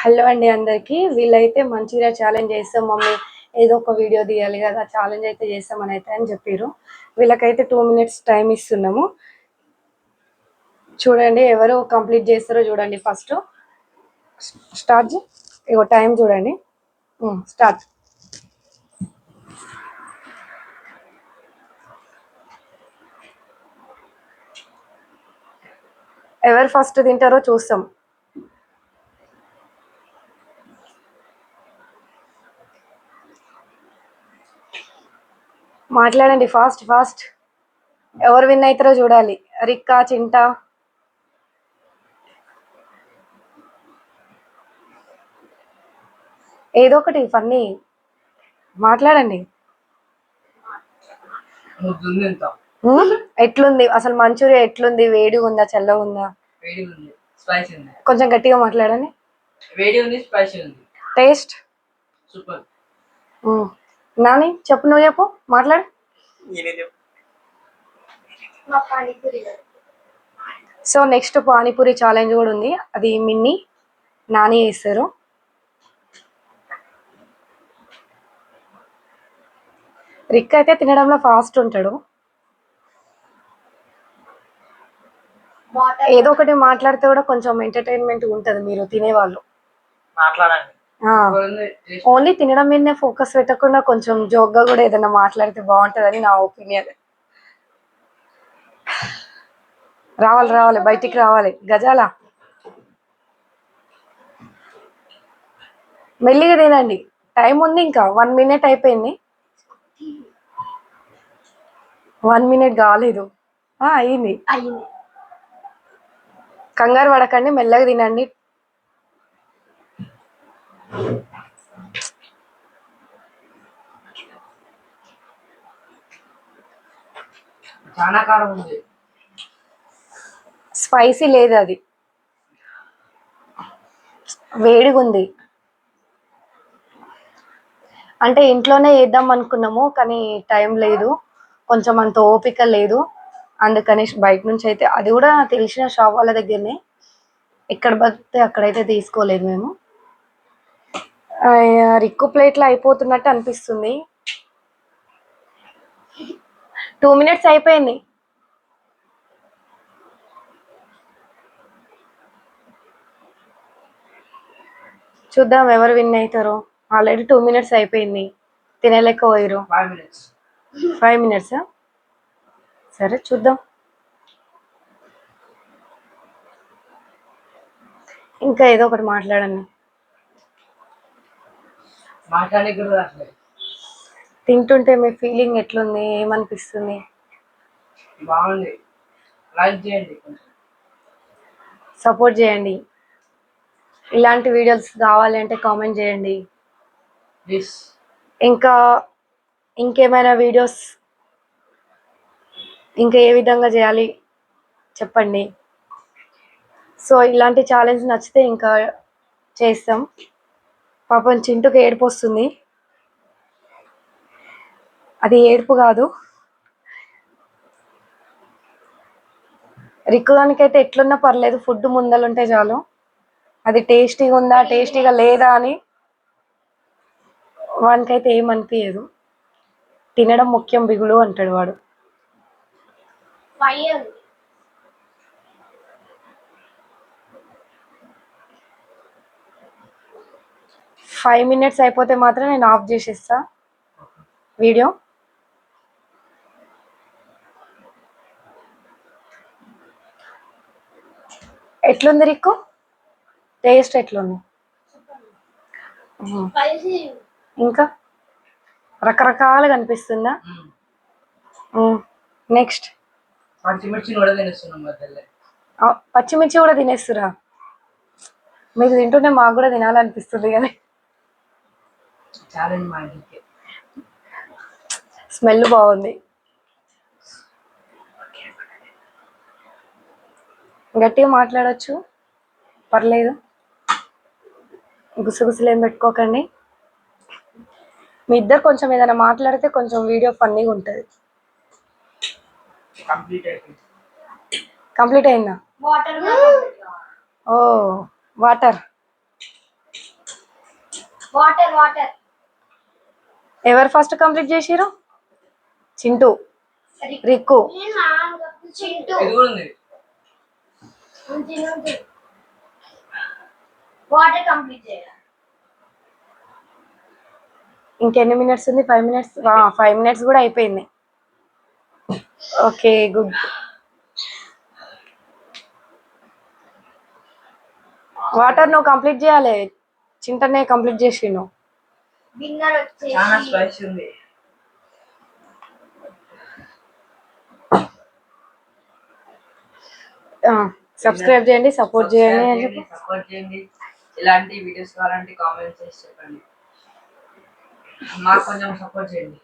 Hello అండి అందరికి. వీళ్ళైతే మంచిగా ఛాలెంజ్ చేస్తాం. మమ్మీ ఏదో ఒక వీడియో తీయాలి కదా ఛాలెంజ్ అయితే చేస్తామని అయితే అని చెప్పారు వీళ్ళకైతే టూ మినిట్స్ టైం ఇస్తున్నాము. చూడండి ఎవరు కంప్లీట్ చేస్తారో చూడండి ఫస్ట్ స్టార్ట్ ఇగో టైం చూడండి. స్టార్ట్ ఎవరు ఫస్ట్ తింటారో చూస్తాం. మాట్లాడండి ఫాస్ట్ ఫాస్ట్. ఎవరు విన్ అవుతారో చూడాలి. రిక్కా చింటా. ఏదో ఒకటి ఫన్నీ. మాట్లాడండి? ఎట్లుంది? అసలు మంచూరియా ఎట్లుంది? వేడిగా ఉందా? చల్లగా ఉందా? వేడి ఉంది. స్పైసీ ఉంది. కొంచెం గట్టిగా మాట్లాడండి. వేడి ఉంది స్పైసీ ఉంది. టేస్ట్? సూపర్. నాని చెప్పు నువ్వు చెప్పు మాట్లాడు. సో నెక్స్ట్ పానీపూరి ఛాలెంజ్ కూడా ఉంది. అది మిన్ని నాని వేస్తారు రిక్ అయితే తినడంలో ఫాస్ట్ ఉంటాడు. ఏదో ఒకటి మాట్లాడితే కూడా కొంచెం ఎంటర్టైన్మెంట్ ఉంటుంది మీరు తినేవాళ్ళు. మాట్లాడండి. ఓన్లీ తినడం మీదనే ఫోకస్ పెట్టకుండా కొంచెం జోక్గా కూడా ఏదైనా మాట్లాడితే బాగుంటుందని నా ఒపీనియన్. రావాలి రావాలి బయటికి రావాలి. గజాల. మెల్లిగా తినండి. టైం ఉంది ఇంకా. వన్ మినిట్ అయిపోయింది. వన్ మినిట్ కాలేదు. ఆ, అయింది. కంగారు పడకండి. మెల్లగా తినండి. చాలా కారం ఉంది. స్పైసీ లేదు అది. వేడిగా ఉంది అంటే ఇంట్లోనే వేద్దాం అనుకున్నాము కానీ టైం లేదు. కొంచెం అంత ఓపిక లేదు. అందుకని బయట నుంచి అయితే అది కూడా తెలిసిన షాప్ వాళ్ళ దగ్గరనే. ఎక్కడ పడితే అక్కడైతే తీసుకోలేదు మేము. రిక్కు ప్లేట్లో అయిపోతున్నట్టు అనిపిస్తుంది. టూ మినిట్స్ అయిపోయింది. చూద్దాం ఎవరు విన్ అవుతారో. ఆల్రెడీ టూ మినిట్స్ అయిపోయింది. తినలేక పోయారు ఫైవ్ మినిట్స్ సరే చూద్దాం. ఇంకా ఏదో ఒకటి మాట్లాడండి. తింటుంటే మీ ఫీలింగ్ ఎట్లుంది? ఏమనిపిస్తుంది? బాగుంది. లైక్ చేయండి సపోర్ట్ చేయండి. ఇలాంటి వీడియోస్ కావాలి అంటే కామెంట్ చేయండి. ఇంకా ఇంకేమైనా వీడియోస్? ఇంకా ఏ విధంగా చేయాలి? చెప్పండి. సో ఇలాంటి ఛాలెంజ్ నచ్చితే ఇంకా చేస్తాం. పాపం చింటుకు ఏడుపు వస్తుంది. అది ఏడుపు కాదు. రిక్కుదానికైతే ఎట్లున్నా పర్లేదు ఫుడ్ ముందలుంటే చాలు. అది టేస్టీగా ఉందా టేస్టీగా లేదా అని వానికైతే ఏమనిపించదు తినడం ముఖ్యం బిగులు అంటాడు వాడు. ఫైవ్ మినిట్స్ అయిపోతే మాత్రం నేను ఆఫ్ చేసేస్తా. వీడియో ఎట్లుంది రిక్కు? టేస్ట్ ఎట్లుంది. ఇంకా? రకరకాలుగా అనిపిస్తుందా? నెక్స్ట్ పచ్చిమిర్చి కూడా తినేస్తున్నాం మధ్యలో పచ్చిమిర్చి కూడా తినేస్తురా? మీరు తింటుంటే మాకు కూడా తినాలనిపిస్తుంది కానీ ఛాలెంజ్ మా ఇంటికి. స్మెల్ బాగుంది. గట్టిగా మాట్లాడొచ్చు. పర్లేదు. గుసగుసలు ఏం పెట్టుకోకండి. మీ ఇద్దరు కొంచెం ఏదైనా మాట్లాడితే కొంచెం వీడియో ఫన్నీగా ఉంటుంది. కంప్లీట్ అయిందా? ఓ వాటర్. వాటర్ వాటర్ ఎవరు ఫస్ట్ కంప్లీట్ చేసిరు చింటూ. రిక్కు. ఇంకెన్ని మినిట్స్ ఉంది? Five minutes? ఫైవ్ మినిట్స్ కూడా అయిపోయింది. Okay good. వాటర్ నువ్వు కంప్లీట్ చేయాలి. చింటనే కంప్లీట్ చేసిండు. విన్నర్ చాలా స్పైసీ ఉంది. సబ్స్క్రైబ్ చేయండి సపోర్ట్ చేయండి అని చెప్పి. సపోర్ట్ చేయండి. ఇలాంటి వీడియోస్ కావాలంటే కామెంట్ చేసి చెప్పండి. మాకు కొంచెం సపోర్ట్ చేయండి.